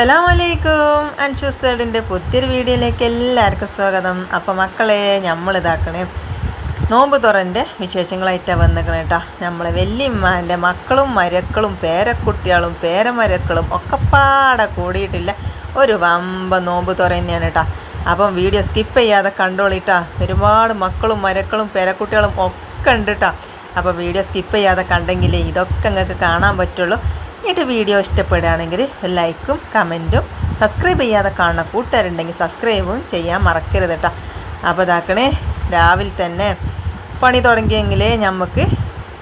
അസ്സലാം വലൈക്കും അൻഷൂസ് വേൾഡിന്റെ പുതിയൊരു വീഡിയോയിലേക്ക് എല്ലാവർക്കും സ്വാഗതം. അപ്പോൾ മക്കളെ നമ്മൾ ഇതാക്കണേ നോമ്പ് തുറന്റെ വിശേഷങ്ങളായിട്ടാണ് വന്നിക്കണേ കേട്ടോ നമ്മളെ വല്യമ്മാന്റെ മക്കളും മരക്കളും പേരക്കുട്ടികളും പേരമരക്കളും ഒക്കെ പാടെ കൂടിയിട്ടില്ല. ഒരു വമ്പ നോമ്പ് തുറ തന്നെയാണ് കേട്ടോ അപ്പം വീഡിയോ സ്കിപ്പ് ചെയ്യാതെ കണ്ടോളിട്ടാ ഒരുപാട് മക്കളും മരക്കളും പേരക്കുട്ടികളും ഒക്കെ ഉണ്ട് കേട്ടോ അപ്പോൾ വീഡിയോ സ്കിപ്പ് ചെയ്യാതെ കണ്ടെങ്കിൽ ഇതൊക്കെ നിങ്ങൾക്ക് കാണാൻ പറ്റുള്ളൂ. എന്നിട്ട് വീഡിയോ ഇഷ്ടപ്പെടുകയാണെങ്കിൽ ലൈക്കും കമന്റും സബ്സ്ക്രൈബ് ചെയ്യാതെ കാണുന്ന കൂട്ടുകാരുണ്ടെങ്കിൽ സബ്സ്ക്രൈബും ചെയ്യാൻ മറക്കരുത് കേട്ടോ. അപ്പോൾ ഇതാക്കണേ രാവിലെ തന്നെ പണി തുടങ്ങിയെങ്കിലേ നമുക്ക്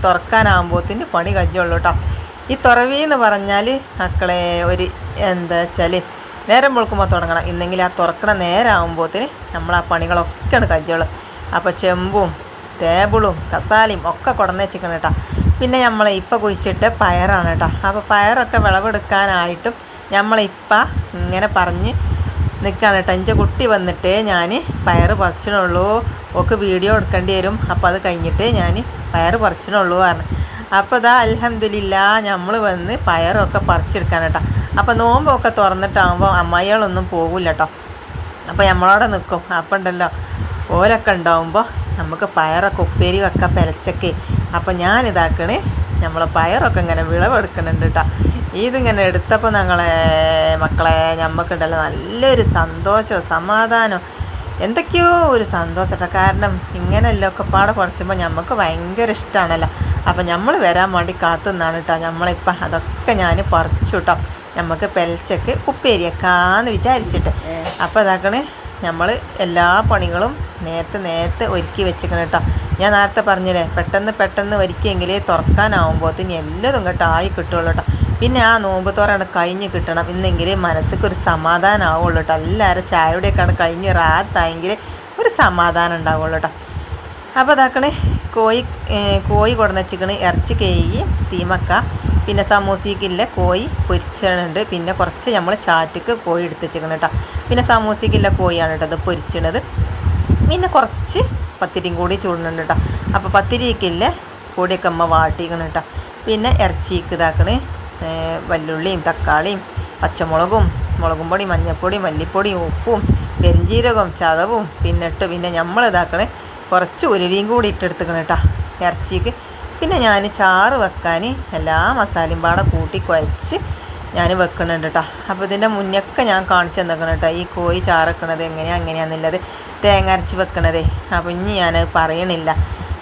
തുറക്കാനാകുമ്പോഴത്തിന് പണി കജ്ജുള്ളൂ കേട്ടോ. ഈ തുറവി എന്ന് പറഞ്ഞാൽ മക്കളെ ഒരു എന്താ വെച്ചാൽ നേരം വെളുക്കുമ്പോൾ തുടങ്ങണം. ഇന്നെങ്കിൽ ആ തുറക്കണ നേരം ആകുമ്പോഴത്തിന് നമ്മൾ ആ പണികളൊക്കെയാണ് കജ്ജുള്ളൂ അപ്പോൾ ചെമ്പും ടേബിളും കസാലയും ഒക്കെ കുടന്നേച്ചിക്കണം കേട്ടോ. പിന്നെ നമ്മളെ ഇപ്പം കുഴിച്ചിട്ട് പയറാണ് കേട്ടോ അപ്പോൾ പയറൊക്കെ വിളവെടുക്കാനായിട്ടും നമ്മളിപ്പം ഇങ്ങനെ പറഞ്ഞ് നിൽക്കുകയാണ് കേട്ടോ എന്റെ കുട്ടി വന്നിട്ട് ഞാൻ പയർ പറിച്ചിനുള്ളൂ. ഒക്കെ വീഡിയോ എടുക്കേണ്ടി വരും. അപ്പോൾ അത് കഴിഞ്ഞിട്ട് ഞാൻ പയർ പറിച്ചിനുള്ളൂ പറഞ്ഞു. അപ്പോൾ ഇതാ അലഹമില്ല നമ്മൾ വന്ന് പയറൊക്കെ പറിച്ചെടുക്കാൻ കേട്ടോ അപ്പോൾ നോമ്പൊക്കെ തുറന്നിട്ടാകുമ്പോൾ അമ്മായികളൊന്നും പോകില്ല കേട്ടോ അപ്പോൾ നമ്മളവിടെ നിൽക്കും അപ്പം ഉണ്ടല്ലോ ഓരൊക്കെ ഉണ്ടാവുമ്പോൾ നമുക്ക് പയറൊക്കെ ഉപ്പേരി വെക്കാം പെരച്ചൊക്കെ. അപ്പം ഞാനിതാക്കണേ നമ്മളെ പയറൊക്കെ ഇങ്ങനെ വിളവെടുക്കുന്നുണ്ട് കേട്ടോ ഇതിങ്ങനെ എടുത്തപ്പോൾ ഞങ്ങളെ മക്കളെ ഞമ്മക്കുണ്ടല്ലോ നല്ലൊരു സന്തോഷവും സമാധാനവും. എന്തൊക്കെയോ ഒരു സന്തോഷം കേട്ടോ കാരണം ഇങ്ങനെയല്ലോ ഒക്കെ പാടെ കുറച്ചുമ്പോൾ നമുക്ക് ഭയങ്കര ഇഷ്ടമാണല്ലോ അപ്പം നമ്മൾ വരാൻ വേണ്ടി കാത്തുനിന്നാണ് കേട്ടോ നമ്മളിപ്പം അതൊക്കെ ഞാൻ പറിച്ചു കേട്ടോ നമുക്ക് പെലച്ചക്ക് ഉപ്പേരിയൊക്കാന്ന് വിചാരിച്ചിട്ട്. അപ്പോൾ അതാക്കണേ നമ്മൾ എല്ലാ പണികളും നേരത്തെ നേരത്തെ ഒരുക്കി വെച്ചേക്കണം കേട്ടോ ഞാൻ നേരത്തെ പറഞ്ഞില്ലേ പെട്ടെന്ന് പെട്ടെന്ന് ഒരുക്കിയെങ്കിലേ തുറക്കാനാവുമ്പോഴത്തേന് എല്ലാതും കേട്ടോ ആയി കിട്ടുള്ളൂ കേട്ടോ പിന്നെ ആ നോമ്പ് തോറാണ് കഴിഞ്ഞ് കിട്ടണം. ഇന്നെങ്കിൽ മനസ്സിക്ക് ഒരു സമാധാനം ആവുള്ളൂ കേട്ടോ എല്ലാവരും ചായയുടെയൊക്കെയാണ് കഴിഞ്ഞ് റാത്തായെങ്കിൽ ഒരു സമാധാനം ഉണ്ടാവുള്ളൂ കേട്ടോ അപ്പോൾ അതാക്കണേ കോഴി കോഴി കൊടുന്ന് വെച്ചിക്കണ് ഇറച്ചി കേയി തീമക്ക പിന്നെ സമൂസിക്കില്ല കോഴി പൊരിച്ചിടുന്നുണ്ട് പിന്നെ കുറച്ച് നമ്മൾ ചാറ്റക്ക് കോഴി എടുത്ത് വെച്ചിക്കണം കേട്ടോ പിന്നെ സമൂസിക്കില്ല കോഴിയാണ് കേട്ടോ അത് പൊരിച്ചണത്. പിന്നെ കുറച്ച് പത്തിരിയും കൂടി ചൂടുന്നുണ്ട് കേട്ടോ അപ്പോൾ പത്തിരിക്കില്ല പൊടിയൊക്കെ അമ്മ വാട്ടിക്കണം കേട്ടോ പിന്നെ ഇറച്ചിക്ക് ഇതാക്കണേ. വല്ലുള്ളിയും തക്കാളിയും പച്ചമുളകും മുളകും പൊടി മഞ്ഞൾപ്പൊടി മല്ലിപ്പൊടിയും ഉപ്പും പെരിഞ്ചീരകവും ചതവും പിന്നെ ഇട്ട് പിന്നെ നമ്മൾ ഇതാക്കണേ. കുറച്ച് ഉരുവിയും കൂടി ഇട്ടെടുത്തുക്കണം കേട്ടോ ഇറച്ചിക്ക്. പിന്നെ ഞാൻ ചാറ് വെക്കാൻ എല്ലാ മസാലയും പാടെ കൂട്ടി കുഴച്ച് ഞാൻ വെക്കുന്നുണ്ട് കേട്ടോ അപ്പോൾ ഇതിന്റെ മുന്നൊക്കെ ഞാൻ കാണിച്ചു തന്നേക്കണം കേട്ടോ ഈ കോഴി ചാറക്കണത് എങ്ങനെയാണ് അങ്ങനെയാണെന്നുള്ളത് തേങ്ങ അരച്ച് വെക്കണതേ. അപ്പോൾ ഇനി ഞാൻ പറയണില്ല.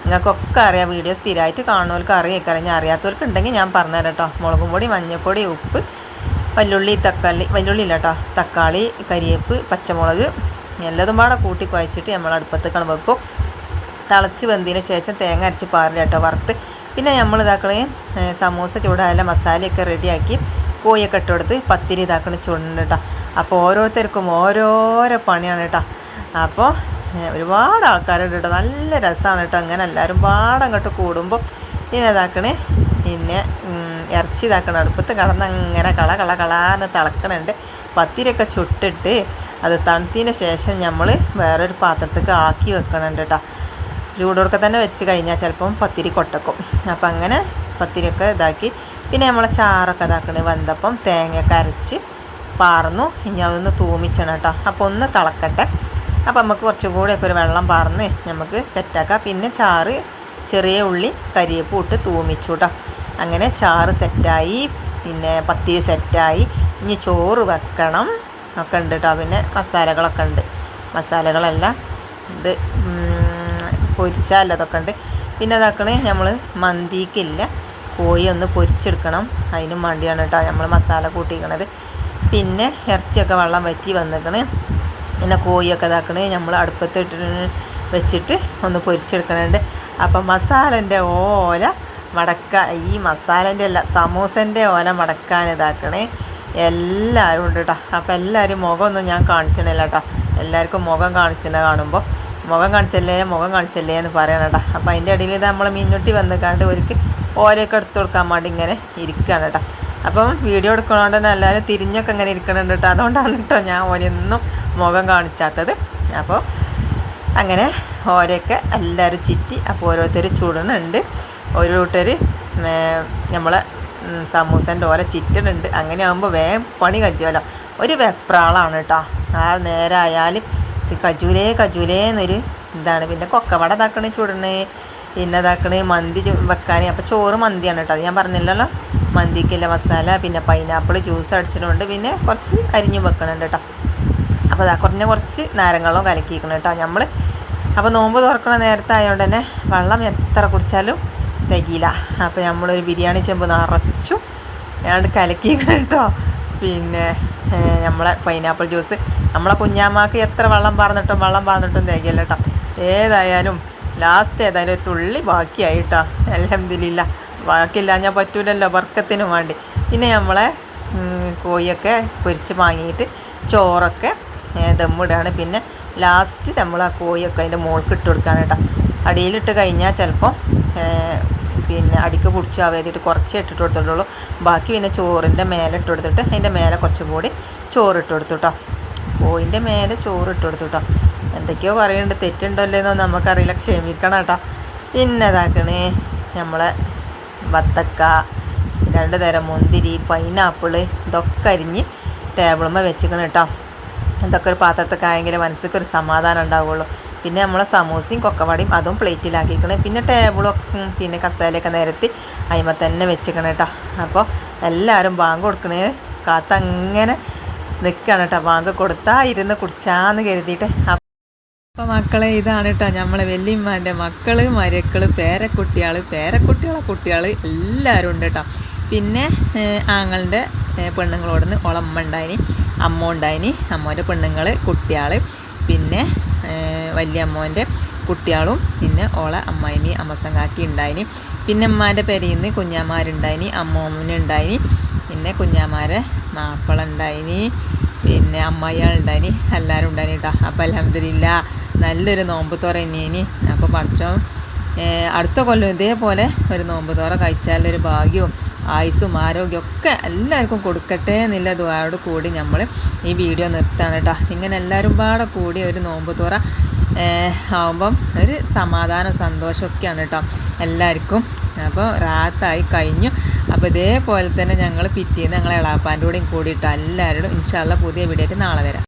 നിങ്ങൾക്കൊക്കെ അറിയാം വീഡിയോ സ്ഥിരമായിട്ട് കാണുന്നവർക്ക് അറിയാം ഞാൻ അറിയാത്തവർക്ക് ഉണ്ടെങ്കിൽ ഞാൻ പറഞ്ഞുതരാം കേട്ടോ മുളകും പൊടി മഞ്ഞൾപ്പൊടി ഉപ്പ് വല്ലുള്ളി തക്കാളി വല്ലുള്ളി ഇല്ല കേട്ടോ തക്കാളി കരിയേപ്പ് പച്ചമുളക് എല്ലതും പാടെ കൂട്ടി കുഴച്ചിട്ട് നമ്മൾ അടുപ്പത്തേക്കാണ് വെക്കും. തിളച്ച് വെന്തതിന് ശേഷം തേങ്ങ അരച്ച് പാറില്ല കേട്ടോ വറുത്ത്. പിന്നെ നമ്മൾ ഇതാക്കണേ സമൂസ ചൂടായാലും മസാലയൊക്കെ റെഡിയാക്കി കോഴിയൊക്കെ ഇട്ട് പത്തിരി ഇതാക്കണ ചുണ്ട് കേട്ടോ. അപ്പോൾ ഓരോരുത്തർക്കും ഓരോരോ പണിയാണ് കേട്ടോ. അപ്പോൾ ഒരുപാട് ആൾക്കാരുണ്ട് കേട്ടോ. നല്ല രസമാണ് കേട്ടോ. അങ്ങനെ എല്ലാവരും പാടം അങ്ങോട്ട് കൂടുമ്പോൾ പിന്നെ ഇതാക്കണേ. പിന്നെ ഇറച്ചി ഇതാക്കണം. അടുപ്പത്ത് കടന്ന് അങ്ങനെ കള കള കളാന്ന് തിളക്കണുണ്ട്. പത്തിരിയൊക്കെ ചുട്ടിട്ട് അത് തണുത്തതിന് ശേഷം നമ്മൾ വേറൊരു പാത്രത്തേക്ക് ആക്കി വെക്കണുണ്ട് കേട്ടോ. ചൂടോടൊക്കെ തന്നെ വെച്ച് കഴിഞ്ഞാൽ ചിലപ്പം പത്തിരി കൊട്ടക്കും. അപ്പം അങ്ങനെ പത്തിരിയൊക്കെ ഇതാക്കി പിന്നെ നമ്മൾ ചാറൊക്കെ ഇതാക്കണേ. വന്നപ്പം തേങ്ങയൊക്കെ അരച്ച് പാർന്നു. ഇനി അതൊന്ന് തൂമിച്ചണം കേട്ടോ. അപ്പോൾ ഒന്ന് തിളക്കട്ടെ. അപ്പോൾ നമുക്ക് കുറച്ചും കൂടെയൊക്കെ ഒരു വെള്ളം പാർന്ന് നമുക്ക് സെറ്റാക്കാം പിന്നെ ചാറ് ചെറിയ ഉള്ളി കരിയേപ്പ് ഇട്ട് തൂമിച്ചു കേട്ടോ. അങ്ങനെ ചാറ് സെറ്റായി പിന്നെ പത്തിരി സെറ്റായി ഇനി ചോറ് വെക്കണം. ഒക്കെ ഉണ്ട് കേട്ടോ. പിന്നെ മസാലകളൊക്കെ ഉണ്ട്. മസാലകളെല്ലാം ഇത് പൊരിച്ചാൽ അതൊക്കെ ഉണ്ട്. പിന്നെ അതാക്കണേ നമ്മൾ മന്തിക്കില്ല. കോഴി ഒന്ന് പൊരിച്ചെടുക്കണം. അതിനും വേണ്ടിയാണ് കേട്ടോ നമ്മൾ മസാല കൂട്ടിക്കണത് പിന്നെ ഇറച്ചിയൊക്കെ വെള്ളം വറ്റി വന്നിക്കണ് പിന്നെ കോഴിയൊക്കെ ഇതാക്കണേ. നമ്മൾ അടുപ്പത്തിട്ട് വെച്ചിട്ട് ഒന്ന് പൊരിച്ചെടുക്കണുണ്ട്. അപ്പം മസാലന്റെ ഓല മടക്ക ഈ മസാലന്റെ അല്ല സമൂസന്റെ ഓല മടക്കാൻ ഇതാക്കണേ. എല്ലാവരും ഉണ്ട് കേട്ടോ. അപ്പം എല്ലാവരും മുഖമൊന്നും ഞാൻ കാണിച്ചിട്ടില്ല കേട്ടോ. എല്ലാവർക്കും മുഖം കാണിച്ചിട്ട് കാണുമ്പോൾ മുഖം കാണിച്ചല്ലേ മുഖം കാണിച്ചല്ലേ എന്ന് പറയണട്ടാ അപ്പം അതിന്റെ ഇടയിൽ ഇത് നമ്മൾ മിന്നുട്ടി കണ്ട് ഒരിക്കൽ ഓലയൊക്കെ എടുത്തു കൊടുക്കാൻ വേണ്ടി ഇങ്ങനെ ഇരിക്കുകയാണ് കേട്ടോ. അപ്പം വീഡിയോ എടുക്കണോണ്ട് തന്നെ എല്ലാവരും തിരിഞ്ഞൊക്കെ ഇങ്ങനെ ഇരിക്കണുണ്ട് കേട്ടോ. അതുകൊണ്ടാണ് കേട്ടോ ഞാൻ ഓനെയൊന്നും മുഖം കാണിച്ചാത്തത്. അപ്പോൾ അങ്ങനെ ഓരൊക്കെ എല്ലാവരും ചിറ്റി അപ്പോൾ ഓരോരുത്തർ ചുടണുണ്ട്. കൂട്ടർ നമ്മളെ സമൂസന്റെ ഓല ചിറ്റണുണ്ട്. അങ്ങനെ ആകുമ്പോൾ വേഗം പണി കഞ്ചുമല്ലോ ഒരു വെപ്രാളാണ് കേട്ടോ. ആ നേരമായാൽ ഇത് കജൂലേ കജൂലേ എന്നൊരു ഇതാണ്. പിന്നെ കൊക്കവട ഇതാക്കണേ ചുടണേ. പിന്നെ ഇതാക്കണേ മന്തി വെക്കാൻ അപ്പോൾ ചോറ് മന്തിയാണ് കേട്ടോ. അത് ഞാൻ പറഞ്ഞില്ലല്ലോ. മന്തിക്കുള്ള മസാല പിന്നെ പൈനാപ്പിൾ ജ്യൂസ് അടിച്ചിട്ടുണ്ട്. പിന്നെ കുറച്ച് അരിഞ്ഞു വെക്കണുണ്ട് കേട്ടോ. അപ്പോൾ അതാ കുറഞ്ഞ കുറച്ച് നാരങ്ങളും കലക്കിക്കണം കേട്ടോ നമ്മൾ അപ്പോൾ നോമ്പ് തുറക്കണ നേരത്തെ ആയതുകൊണ്ട് തന്നെ വെള്ളം എത്ര കുടിച്ചാലും തികയില്ല. അപ്പോൾ നമ്മളൊരു ബിരിയാണി ചെമ്പ് നിറച്ചു ഞാൻ കലക്കിക്കണം കേട്ടോ. പിന്നെ നമ്മളെ പൈനാപ്പിൾ ജ്യൂസ് നമ്മളെ കുഞ്ഞാമ്മക്ക് എത്ര വെള്ളം പറഞ്ഞിട്ടും വെള്ളം പറഞ്ഞിട്ടും തികയില്ല കേട്ടോ ഏതായാലും ലാസ്റ്റ് ഏതായാലും ഒരു തുള്ളി ബാക്കിയായി കേട്ടോ അലഹമില്ല ബാക്കിയില്ല ഞാൻ പറ്റൂലല്ലോ വർക്കത്തിനും വേണ്ടി. പിന്നെ നമ്മളെ കോഴിയൊക്കെ പൊരിച്ച് വാങ്ങിയിട്ട് ചോറൊക്കെ ദമ്മിടുകയാണ് പിന്നെ ലാസ്റ്റ് നമ്മൾ ആ കോഴിയൊക്കെ അതിന്റെ മുകൾക്ക് ഇട്ട് കൊടുക്കുകയാണ് കേട്ടോ അടിയിലിട്ട് കഴിഞ്ഞാൽ ചിലപ്പോൾ പിന്നെ അടിക്ക് പൊടിച്ച് ആവേദിയിട്ട് കുറച്ച് ഇട്ടിട്ട് കൊടുത്തിട്ടുള്ളൂ. ബാക്കി പിന്നെ ചോറിന്റെ മേലെ ഇട്ട് കൊടുത്തിട്ട് അതിന്റെ മേലെ കുറച്ചും കൂടി ചോറ് ഇട്ട് കൊടുത്തു കേട്ടോ കോഴിന്റെ മേലെ ചോറ് ഇട്ട് കൊടുത്തു കേട്ടോ എന്തൊക്കെയോ പറയുന്നുണ്ട് തെറ്റുണ്ടല്ലോ നമുക്കറിയില്ല. ക്ഷമിക്കണം കേട്ടോ പിന്നെ ഇതാക്കണേ നമ്മളെ വത്തക്ക രണ്ട് തരം മുന്തിരി പൈനാപ്പിൾ ഇതൊക്കെ അരിഞ്ഞ് ടേബിളുമ്മ വെച്ചിക്കണം കേട്ടോ ഇതൊക്കെ ഒരു പാത്രത്തൊക്കെ ആയെങ്കിൽ മനസ്സിക്ക് ഒരു സമാധാനം ഉണ്ടാവുള്ളൂ. പിന്നെ നമ്മളെ സമൂസയും കൊക്കവാടിയും അതും പ്ലേറ്റിലാക്കിക്കണം പിന്നെ ടേബിളൊക്കെ പിന്നെ കസേലയൊക്കെ നിരത്തി അതിമ തന്നെ വെച്ചിക്കണം കേട്ടോ അപ്പോൾ എല്ലാവരും ബാങ്ക് കൊടുക്കണേ. കാത്തങ്ങനെ നിൽക്കുകയാണ് കേട്ടോ ബാങ്ക് കൊടുത്താൽ ഇരുന്ന് കുടിച്ചാന്ന് കരുതിയിട്ട് അപ്പോൾ മക്കളെ ഇതാണ് കേട്ടോ നമ്മളെ വല്യമ്മാന്റെ മക്കൾ മരക്കൾ പേരക്കുട്ടികൾ പേരക്കുട്ടികളെ കുട്ടികൾ എല്ലാവരും ഉണ്ട് കേട്ടോ പിന്നെ ആങ്ങളുടെ പെണ്ണുങ്ങളോടുന്ന് ഓളമ്മ ഉണ്ടായിനി അമ്മ ഉണ്ടായിനി അമ്മോന്റെ പെണ്ണുങ്ങൾ കുട്ടികൾ പിന്നെ വലിയ അമ്മോന്റെ കുട്ടികളും പിന്നെ ഓളെ അമ്മായിമി അമ്മസങ്ങാക്കി ഉണ്ടായിനി. പിന്നെ അമ്മാന്റെ പെരയിൽ നിന്ന് കുഞ്ഞാമാരുണ്ടായിനി അമ്മൂമ്മനുണ്ടായിനി പിന്നെ കുഞ്ഞാമാരെ മാപ്പിള ഉണ്ടായിനി പിന്നെ അമ്മായികളുണ്ടായിനി എല്ലാവരും ഉണ്ടായിനി കേട്ടോ അപ്പോൾ അലഹമില്ല നല്ലൊരു നോമ്പ് തുറ തന്നെയിനി അപ്പോൾ പഠിച്ചോ അടുത്ത കൊല്ലം ഇതേപോലെ ഒരു നോമ്പ് തുറ കഴിച്ചാലൊരു ഭാഗ്യവും ആയുസ്സും ആരോഗ്യമൊക്കെ എല്ലാവർക്കും കൊടുക്കട്ടെ എന്നുള്ള ദ്വാരോട് കൂടി നമ്മൾ ഈ വീഡിയോ നിർത്താണ് കേട്ടോ. ഇങ്ങനെ എല്ലാവരും പാടെ കൂടി ഒരു നോമ്പ് തുറ ആവുമ്പം ഒരു സമാധാനം സന്തോഷമൊക്കെയാണ് കേട്ടോ എല്ലാവർക്കും. അപ്പോൾ റാത്തായി കഴിഞ്ഞു. അപ്പോൾ ഇതേപോലെ തന്നെ ഞങ്ങൾ പിറ്റേന്ന് ഞങ്ങളെ എളാപ്പാന്റെ കൂടെയും കൂടിയിട്ട് എല്ലാവരോടും ഇൻഷാല്ല പുതിയ വീഡിയോ ആയിട്ട് നാളെ വരാം.